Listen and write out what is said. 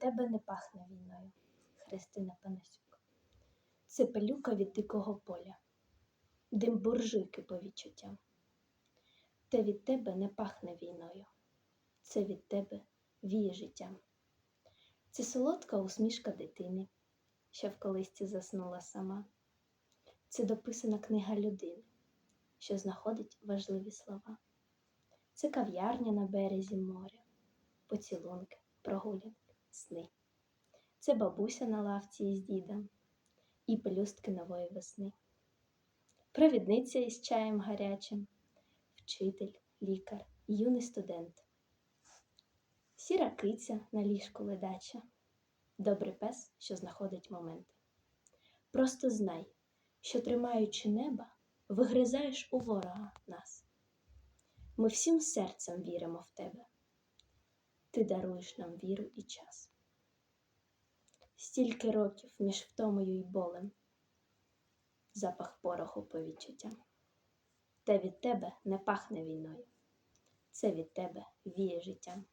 тебе не пахне війною, Христина Панасюк. Це пилюка від дикого поля, дим буржуйки по відчуттям. Те від тебе не пахне війною, це від тебе віє життям. Це солодка усмішка дитини, що в колисці заснула сама. Це дописана книга людини, що знаходить важливі слова. Це кав'ярня на березі моря, поцілунки, прогулянки, сни. Це бабуся на лавці із дідом і пелюстки нової весни. Провідниця із чаєм гарячим, вчитель, лікар, юний студент. Сіра киця на ліжку ледача, добрий пес, що знаходить моменти. Просто знай, що тримаючи неба, вигризаєш у ворога нас. Ми всім серцем віримо в тебе. Ти даруєш нам віру і час. Стільки років між втомою й болем, запах пороху по відчуттям. Те від тебе не пахне війною, це від тебе віє життям.